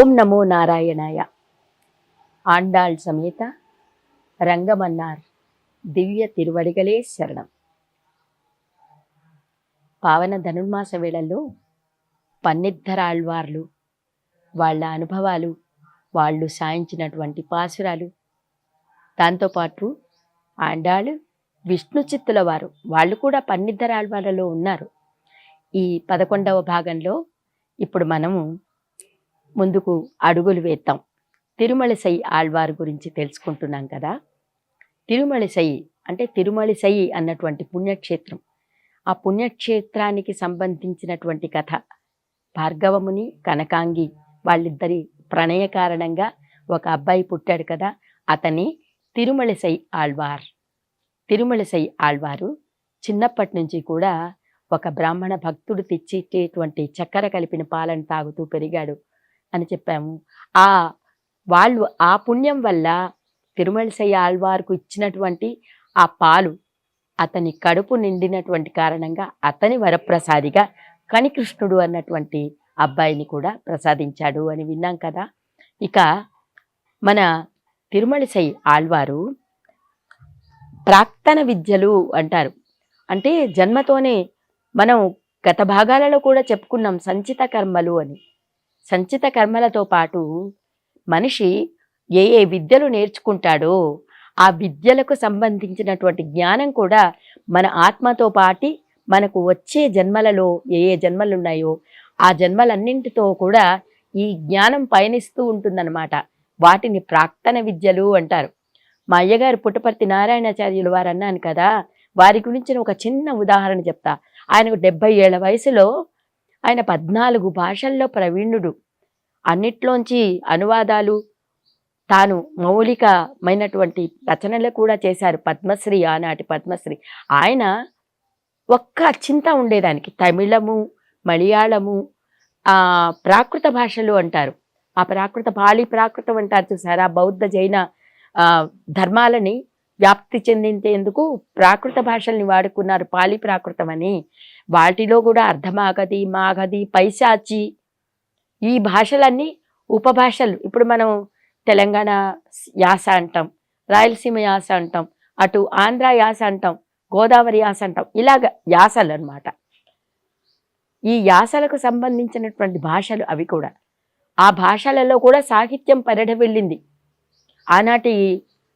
ఓం నమో నారాయణాయ. ఆండాళ్ సమేత రంగమన్నార్ దివ్య తిరువడిగలే శరణం. పావన ధనుర్మాస వేళల్లో పన్నిద్దరాళ్వార్లు వాళ్ళ అనుభవాలు వాళ్ళు సాయించినటువంటి పాసురాలు. దాంతోపాటు ఆండాళ్ళు విష్ణు చిత్తుల వారు వాళ్ళు కూడా పన్నిద్దరాళ్వార్లలో ఉన్నారు. ఈ పదకొండవ భాగంలో ఇప్పుడు మనము ముందుకు అడుగులు వేద్దాం. తిరుమలసై ఆళ్వారు గురించి తెలుసుకుంటున్నాం కదా? తిరుమలసై అంటే తిరుమలసై అన్నటువంటి పుణ్యక్షేత్రం. ఆ పుణ్యక్షేత్రానికి సంబంధించినటువంటి కథ. భార్గవముని కనకాంగి వాళ్ళిద్దరి ప్రణయ కారణంగా ఒక అబ్బాయి పుట్టాడు కదా? అతని తిరుమలసై ఆళ్వార్. తిరుమలసై ఆళ్వారు చిన్నప్పటి నుంచి కూడా ఒక బ్రాహ్మణ భక్తుడు తెచ్చిచ్చేటువంటి చక్కెర కలిపిన పాలను తాగుతూ పెరిగాడు. అని చెప్పాము. ఆ వాళ్ళు ఆ పుణ్యం వల్ల తిరుమలసై ఆళ్వార్కు ఇచ్చినటువంటి ఆ పాలు అతని కడుపు నిండినటువంటి కారణంగా అతని వరప్రసాదిగా కనికృష్ణుడు అన్నటువంటి అబ్బాయిని కూడా ప్రసాదించాడు అని విన్నాం కదా. ఇక మన తిరుమలసై ఆళ్వారు ప్రాక్తన విద్యలు అంటారు. అంటే జన్మతోనే మనం గత భాగాలలో కూడా చెప్పుకున్నాం సంచిత కర్మలు అని. సంచిత కర్మలతో పాటు మనిషి ఏ ఏ విద్యలు నేర్చుకుంటాడో ఆ విద్యలకు సంబంధించినటువంటి జ్ఞానం కూడా మన ఆత్మతో పాటి మనకు వచ్చే జన్మలలో ఏ ఏ జన్మలు ఉన్నాయో ఆ జన్మలన్నింటితో కూడా ఈ జ్ఞానం పయనిస్తూ ఉంటుందన్నమాట. వాటిని ప్రాక్తన విద్యలు అంటారు. మా అయ్యగారు పుట్టపర్తి నారాయణాచార్యులు వారు అన్నాను కదా వారి గురించిన ఒక చిన్న ఉదాహరణ చెప్తా. ఆయనకు డెబ్బై ఏళ్ళ వయసులో ఆయన పద్నాలుగు భాషల్లో ప్రవీణుడు. అన్నిట్లోంచి అనువాదాలు తాను మౌలికమైనటువంటి రచనలు కూడా చేశారు. పద్మశ్రీ ఆనాటి పద్మశ్రీ. ఆయన ఒక్క చింత ఉండేదానికి. తమిళము మలయాళము ప్రాకృత భాషలు అంటారు. ఆ ప్రాకృత పాళీ ప్రాకృతం అంటారు చూసారా? బౌద్ధ జైన ధర్మాలని వ్యాప్తి చెందించేందుకు ప్రాకృత భాషల్ని వాడుకున్నారు పాలి ప్రాకృతం అని వాటిలో కూడా అర్ధమాగది మాగది పైశాచి ఈ భాషలన్నీ ఉపభాషలు. ఇప్పుడు మనం తెలంగాణ యాస అంటాం రాయలసీమ యాస అంటాం అటు ఆంధ్ర యాస అంటాం గోదావరి యాస అంటాం. ఇలాగ యాసలు అనమాట ఈ యాసలకు సంబంధించినటువంటి భాషలు అవి కూడా. ఆ భాషలలో కూడా సాహిత్యం పరిడ వెళ్ళింది. ఆనాటి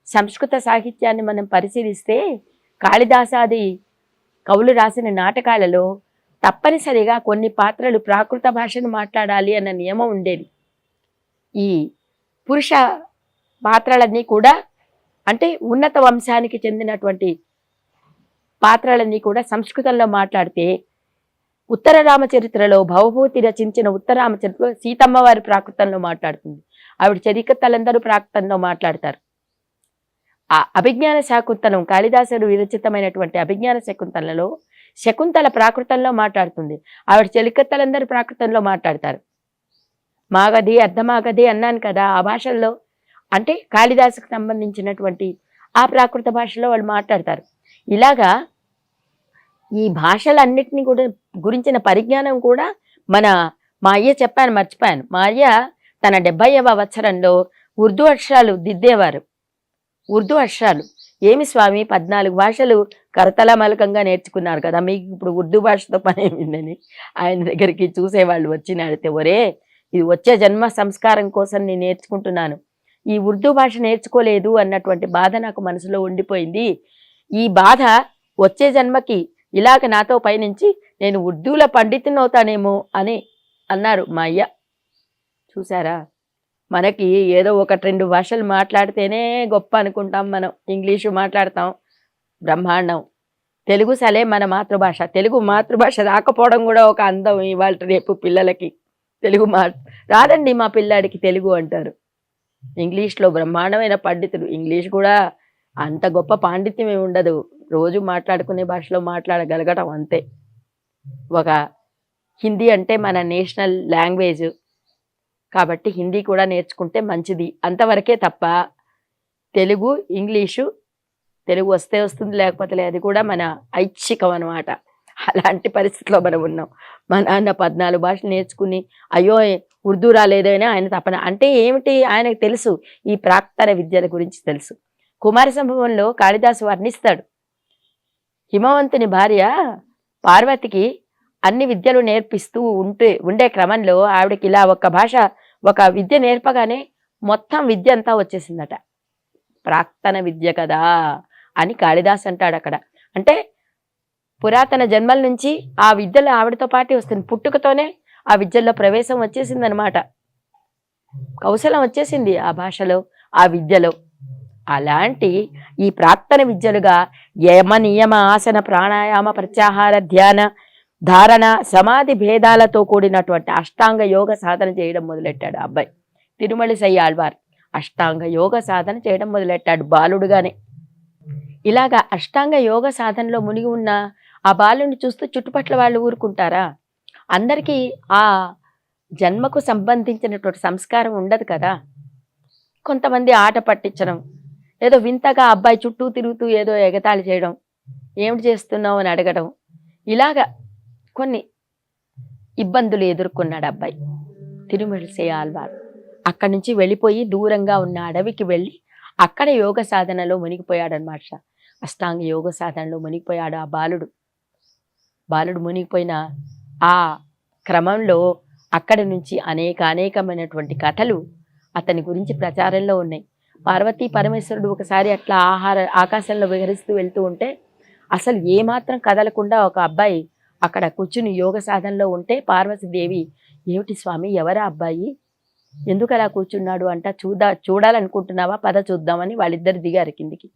సంస్కృత సాహిత్యాన్ని మనం పరిశీలిస్తే కాళిదాసాది కవులు రాసిన నాటకాలలో తప్పనిసరిగా కొన్ని పాత్రలు ప్రాకృత భాషను మాట్లాడాలి అన్న నియమం ఉండేది. ఈ పురుష పాత్రలన్నీ కూడా అంటే ఉన్నత వంశానికి చెందినటువంటి పాత్రలన్నీ కూడా సంస్కృతంలో మాట్లాడితే ఉత్తర రామచరిత్రలో భవభూతి రచించిన ఉత్తర రామచరిత్రలో సీతమ్మవారి ప్రాకృతంలో మాట్లాడుతుంది. ఆవిడ చరికత్తలందరూ ప్రాకృతంలో మాట్లాడతారు. ఆ అభిజ్ఞాన శాకుంతలం కాళిదాసుడు విరచితమైనటువంటి అభిజ్ఞాన శకుంతలలో శకుంతల ప్రాకృతంలో మాట్లాడుతుంది. ఆవిడ చెలికత్తలందరూ ప్రాకృతంలో మాట్లాడతారు. మాగది అర్ధమాగధి అన్నాను కదా ఆ భాషల్లో అంటే కాళిదాసుకు సంబంధించినటువంటి ఆ ప్రాకృత భాషలో వాళ్ళు మాట్లాడతారు. ఇలాగా ఈ భాషలన్నిటినీ కూడా గురించిన పరిజ్ఞానం కూడా మన మా అయ్య చెప్పాను మర్చిపోయాను. మా అయ్య తన డెబ్బైవ సంవత్సరంలో ఉర్దూ అక్షరాలు దిద్దేవారు. ఉర్దూ అక్షరాలు. ఏమి స్వామి? పద్నాలుగు భాషలు కరతలమలకంగా నేర్చుకున్నారు కదా. మీకు ఇప్పుడు ఉర్దూ భాషతో పని ఏమిందని ఆయన దగ్గరికి చూసేవాళ్ళు వచ్చి అడిగితే ఒరే ఇది వచ్చే జన్మ సంస్కారం కోసం నేను నేర్చుకుంటున్నాను. ఈ ఉర్దూ భాష నేర్చుకోలేదు అన్నటువంటి బాధ నాకు మనసులో ఉండిపోయింది. ఈ బాధ వచ్చే జన్మకి ఇలాగ నాతో పయనించి నేను ఉర్దూల పండితునవుతానేమో అని అన్నారు మా అయ్య. చూసారా మనకి ఏదో ఒకటి రెండు భాషలు మాట్లాడితేనే గొప్ప అనుకుంటాం మనం. ఇంగ్లీషు మాట్లాడతాం బ్రహ్మాండం. తెలుగు సలే మన మాతృభాష. తెలుగు మాతృభాష రాకపోవడం కూడా ఒక అందం ఇవాళ రేపు పిల్లలకి. తెలుగు మా రాదండి మా పిల్లాడికి తెలుగు అంటారు. ఇంగ్లీష్లో బ్రహ్మాండమైన పండితుడు. ఇంగ్లీష్ కూడా అంత గొప్ప పాండిత్యం ఏమి ఉండదు. రోజు మాట్లాడుకునే భాషలో మాట్లాడగలగటం అంతే. ఒక హిందీ అంటే మన నేషనల్ లాంగ్వేజ్. కాబట్టి హిందీ కూడా నేర్చుకుంటే మంచిది. అంతవరకే తప్ప తెలుగు ఇంగ్లీషు తెలుగు వస్తే వస్తుంది లేకపోతే లేదు అది కూడా మన ఐచ్ఛికం అనమాట అలాంటి పరిస్థితిలో మనం ఉన్నాం. మా నాన్న పద్నాలుగు భాషలు నేర్చుకుని అయ్యో ఉర్దూ రాలేదని ఆయన తపన. అంటే ఏమిటి? ఆయనకు తెలుసు. ఈ ప్రాక్తన విద్యల గురించి తెలుసు. కుమార సంభవంలో కాళిదాసు వర్ణిస్తాడు. హిమవంతుని భార్య పార్వతికి అన్ని విద్యలు నేర్పిస్తూ ఉంటే ఉండే క్రమంలో ఆవిడకి ఇలా ఒక భాష ఒక విద్య నేర్పగానే మొత్తం విద్య అంతా వచ్చేసిందట. ప్రాక్తన విద్య కదా అని కాళిదాస్ అంటాడు అక్కడ అంటే పురాతన జన్మల నుంచి ఆ విద్యలు ఆవిడతో పాటు వస్తుంది. పుట్టుకతోనే ఆ విద్యల్లో ప్రవేశం వచ్చేసిందనమాట కౌశలం వచ్చేసింది ఆ భాషలో ఆ విద్యలో. అలాంటి ఈ ప్రాక్తన విద్యలుగా యమ నియమ ఆసన ప్రాణాయామ ప్రత్యాహార ధ్యాన ధారణ సమాధి భేదాలతో కూడినటువంటి అష్టాంగ యోగ సాధన చేయడం మొదలెట్టాడు అబ్బాయి. తిరుమలి సై ఆళ్వార్ అష్టాంగ యోగ సాధన చేయడం మొదలెట్టాడు బాలుడుగానే. ఇలాగా అష్టాంగ యోగ సాధనలో మునిగి ఉన్న ఆ బాలుని చూస్తూ చుట్టుపట్ల వాళ్ళు ఊరుకుంటారా? అందరికీ ఆ జన్మకు సంబంధించినటువంటి సంస్కారం ఉండదు కదా? కొంతమంది ఆట పట్టించడం ఏదో వింతగా అబ్బాయి చుట్టూ తిరుగుతూ ఏదో ఎగతాళి చేయడం ఏమిటి చేస్తున్నావు అని అడగడం ఇలాగా కొన్ని ఇబ్బందులు ఎదుర్కొన్నాడు అబ్బాయి. తిరుమలసే ఆల్వారు అక్కడి నుంచి వెళ్ళిపోయి దూరంగా ఉన్న అడవికి వెళ్ళి అక్కడ యోగ సాధనలో మునిగిపోయాడనమాట అష్టాంగ యోగ సాధనలో మునిగిపోయాడు ఆ బాలుడు. బాలుడు మునిగిపోయిన ఆ క్రమంలో అక్కడి నుంచి అనేక అనేకమైనటువంటి కథలు అతని గురించి ప్రచారంలో ఉన్నాయి. పార్వతీ పరమేశ్వరుడు ఒకసారి అట్లా ఆహార ఆకాశంలో విహరిస్తూ వెళ్తూ ఉంటే అసలు ఏమాత్రం కదలకుండా ఒక అబ్బాయి అక్కడ కూర్చుని యోగ సాధనలో ఉంటే పార్వతీదేవి ఏమిటి స్వామి ఎవరా అబ్బాయి? ఎందుకు అలా కూర్చున్నాడు అంట? చూదా చూడాలనుకుంటున్నావా? పద చూద్దామని వాళ్ళిద్దరు దిగారు కిందికి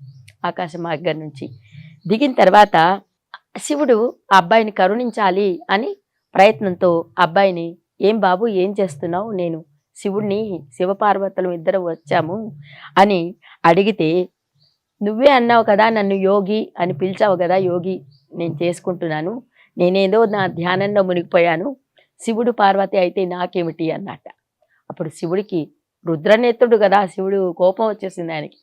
ఆకాశ మార్గం నుంచి. దిగిన తర్వాత శివుడు అబ్బాయిని కరుణించాలి అని ప్రయత్నంతో అబ్బాయిని ఏం బాబు ఏం చేస్తున్నావు? నేను శివుణ్ణి శివపార్వతులు ఇద్దరు వచ్చాము అని అడిగితే నువ్వే అన్నావు కదా నన్ను యోగి అని పిలిచావు కదా యోగి నేను చేసుకుంటున్నాను. నేనేదో నా ధ్యానంలో మునిగిపోయాను. శివుడు పార్వతి అయితే నాకేమిటి అన్నట్ట. అప్పుడు శివుడికి రుద్రనేత్రుడు కదా శివుడు కోపం వచ్చేసింది ఆయనకి.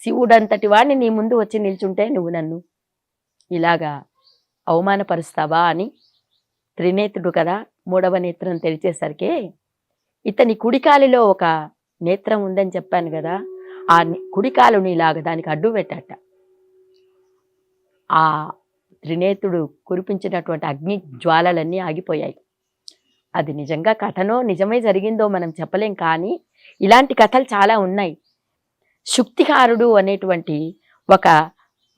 శివుడంతటి వాడిని నీ ముందు వచ్చి నిల్చుంటే నువ్వు నన్ను ఇలాగా అవమానపరుస్తావా అని త్రినేత్రుడు కదా మూడవ నేత్రం తెరిచేసరికి ఇతని కుడికాలిలో ఒక నేత్రం ఉందని చెప్పాను కదా ఆ కుడికాలుని ఇలాగ దానికి అడ్డు పెట్టట. ఆ త్రినేత్రుడు కురిపించినటువంటి అగ్ని జ్వాలలన్నీ ఆగిపోయాయి. అది నిజంగా కథనో నిజమే జరిగిందో మనం చెప్పలేం కానీ ఇలాంటి కథలు చాలా ఉన్నాయి. శుక్తికారుడు అనేటువంటి ఒక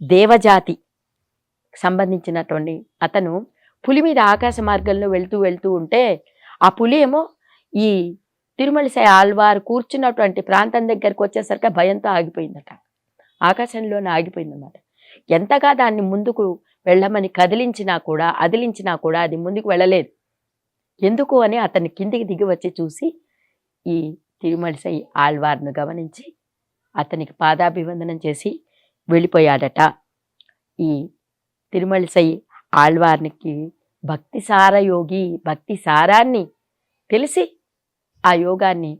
దేవజాతి సంబంధించినటువంటి అతను పులి మీద ఆకాశ మార్గంలో వెళ్తూ వెళ్తూ ఉంటే ఆ పులి ఏమో ఈ తిరుమలసై ఆల్వారు కూర్చున్నటువంటి ప్రాంతం దగ్గరకు వచ్చేసరికి భయంతో ఆగిపోయిందట. ఆకాశంలోనే ఆగిపోయిందన్నమాట. ఎంతగా దాన్ని ముందుకు వెళ్ళమని కదిలించినా కూడా అదిలించినా కూడా అది ముందుకు వెళ్ళలేదు. ఎందుకు అని అతన్ని కిందికి దిగి వచ్చి చూసి ఈ తిరుమలసై ఆళ్వార్ను గమనించి అతనికి పాదాభివందనం చేసి వెళ్ళిపోయాడట. ఈ తిరుమలసై ఆళ్వార్నికి భక్తిసార యోగి భక్తి సారాన్ని తెలిసి ఆ యోగాన్ని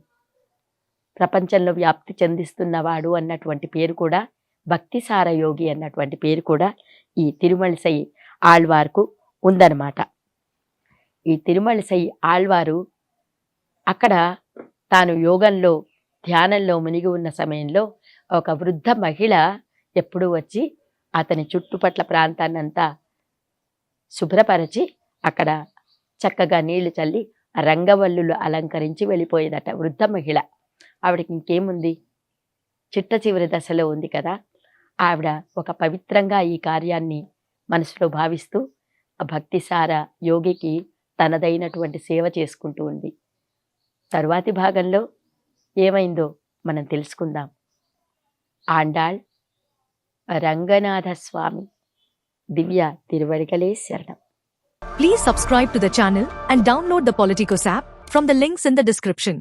ప్రపంచంలో వ్యాప్తి చెందిస్తున్నవాడు అన్నటువంటి పేరు కూడా భక్తిసారయోగి యోగి అన్నటువంటి పేరు కూడా ఈ తిరుమలసై ఆళ్వార్కు ఉందన్నమాట. ఈ తిరుమలసై ఆళ్వారు అక్కడ తాను యోగంలో ధ్యానంలో మునిగి ఉన్న సమయంలో ఒక వృద్ధ మహిళ ఎప్పుడూ వచ్చి అతని చుట్టుపట్ల ప్రాంతాన్నంతా శుభ్రపరచి అక్కడ చక్కగా నీళ్ళు చల్లి రంగవల్లులు అలంకరించి వెళ్ళిపోయేదట వృద్ధ మహిళ. ఆవిడకి ఇంకేముంది? చిట్ట చివరి దశలో ఉంది కదా. ఆవిడ ఒక పవిత్రంగా ఈ కార్యాన్ని మనసులో భావిస్తూ ఆ భక్తిసార యోగికి తనదైనటువంటి సేవ చేసుకుంటూ ఉంది. తరువాతి భాగంలో ఏమైందో మనం తెలుసుకుందాం. ఆండాళ్ రంగనాథ స్వామి దివ్య తిరువడిగలే శరణం. Please subscribe to the channel and download the Politicos app from the links in the description